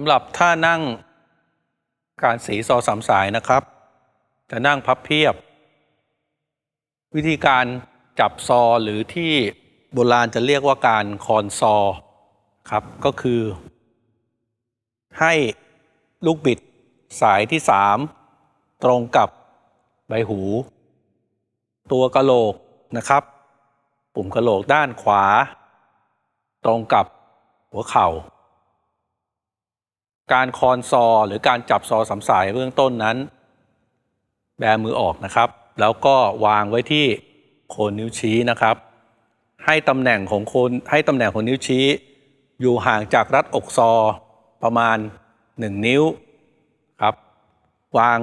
ำหรับท่านั่งการสีซอสามสายนะครับ จะนั่งพับเพียบ วิธีการจับซอหรือที่โบราณจะเรียกว่าการคอนซอครับก็คือ ให้ลูกบิดสายที่สามตรงกับใบหู ตัวกะโหลกนะครับ ปุ่มกะโหลกด้านขวา ตรงกับหัวเข่า การคอนซอหรือการจับซอสามสายเบื้องต้นนั้น แบมือออกนะครับ แล้วก็วางไว้ที่โคนนิ้วชี้นะครับ ให้ตำแหน่งของโคนให้ตำแหน่งของนิ้วชี้ อยู่ห่างจากรัดอกซอประมาณ 1 นิ้วครับ วาง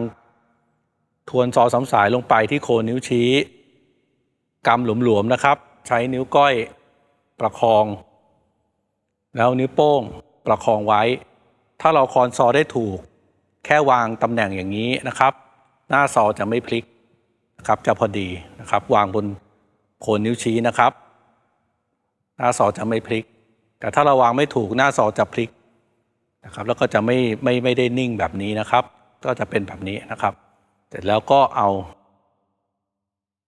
ทวนซอสามสายลงไปที่โคนนิ้วชี้กำหลวมๆนะครับ ใช้นิ้วก้อยประคอง แล้วนิ้วโป้งประคองไว้ ถ้าเราคอนซอได้ถูก แค่วางตำแหน่งอย่างนี้นะครับ หน้าซอจะไม่พลิกนะครับจะพอดีนะครับ วางบนโคนนิ้วชี้นะครับ หน้าซอจะไม่พลิก แต่ถ้าเราวางไม่ถูกหน้าซอจะพลิกนะครับ แล้วก็จะไม่ไม่ไม่ได้นิ่งแบบนี้นะครับ ก็จะเป็นแบบนี้นะครับ เสร็จแล้วก็เอา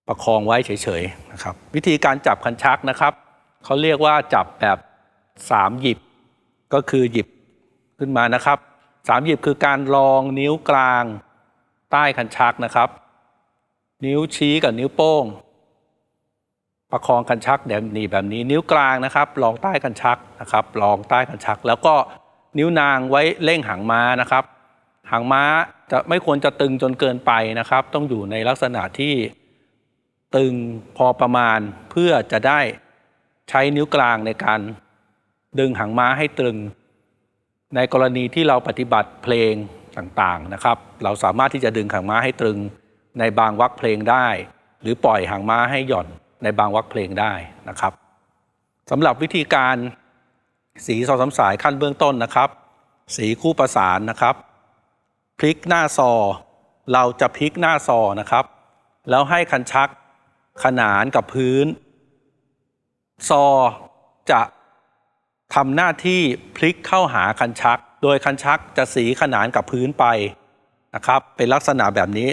ประคองไว้เฉยๆนะครับ วิธีการจับคันชักนะครับเขาเรียกว่าจับแบบสามหยิบก็คือหยิบ ขึ้นมานะครับสามหยิบคือการรองนิ้วกลางใต้คันชักนะครับ นิ้วชี้กับนิ้วโป้ง ประคองคันชักแบบนี้แบบนี้ นิ้วกลางนะครับรองใต้คันชักนะครับรองใต้คันชัก แล้วก็นิ้วนางไว้เร่งหางม้านะครับ หางม้าจะไม่ควรจะตึงจนเกินไปนะครับ ต้องอยู่ในลักษณะที่ตึงพอประมาณเพื่อจะได้ใช้นิ้วกลางในการดึงหางม้าให้ตึง ในกรณีที่เราปฏิบัติเพลงต่างๆนะครับ เราสามารถที่จะดึงหางม้าให้ตรึงในบางวรรคเพลงได้ หรือปล่อยหางม้าให้หย่อนในบางวรรคเพลงได้นะครับสำหรับวิธีการสีซอสามสายขั้นเบื้องต้นนะครับ สีคู่ประสานนะครับ พลิกหน้าซอ เราจะพลิกหน้าซอนะครับ แล้วให้คันชักขนานกับพื้น ซอจะ ทำหน้าที่พลิกเข้าหาคันชัก โดยคันชักจะสีขนานกับพื้นไปนะครับ เป็นลักษณะแบบนี้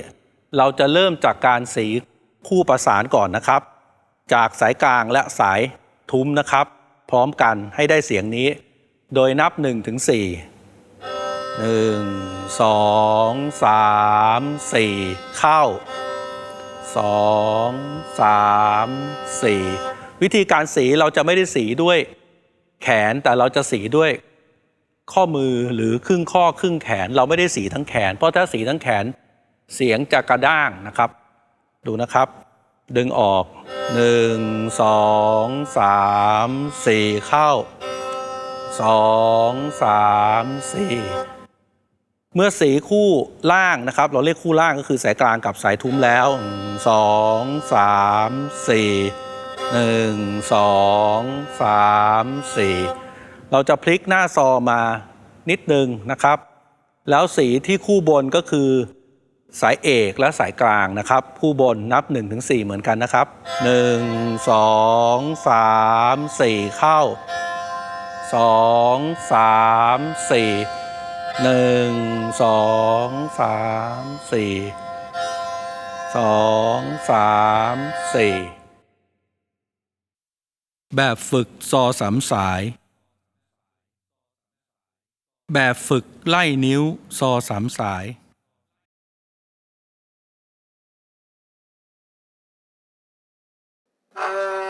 เราจะเริ่มจากการสีคู่ประสานก่อนนะครับ จากสายกลางและสายทุ้มนะครับ พร้อมกันให้ได้เสียงนี้ โดยนับ1ถึง4 1 2 3 4 เข้า 2 3 4 วิธีการสีเราจะไม่ได้สีด้วย แขนแต่เราจะสีด้วยข้อมือหรือครึ่งข้อครึ่งแขนเราไม่ได้สีทั้งแขน เพราะถ้าสีทั้งแขนเสียงจะกระด้างนะครับ ดูนะครับ ดึงออก 1 2 3 4 เข้า 2 3 4 เมื่อสีคู่ล่างนะครับ เราเรียกคู่ล่างก็คือสายกลางกับสายทุ้มแล้ว 2 3 4 หนึ่งสองสามสี่เราจะพลิกหน้าซอมานิดนึงนะครับ แล้วสีที่คู่บนก็คือสายเอกและสายกลางนะครับ คู่บนนับ 1-4 เหมือนกันนะครับ 1 2 3 4 เข้า 2 3 4 1 2 3 4 2 3 4 แบบฝึกซอสามสาย แบบฝึกไล่นิ้วซอสามสาย Uh...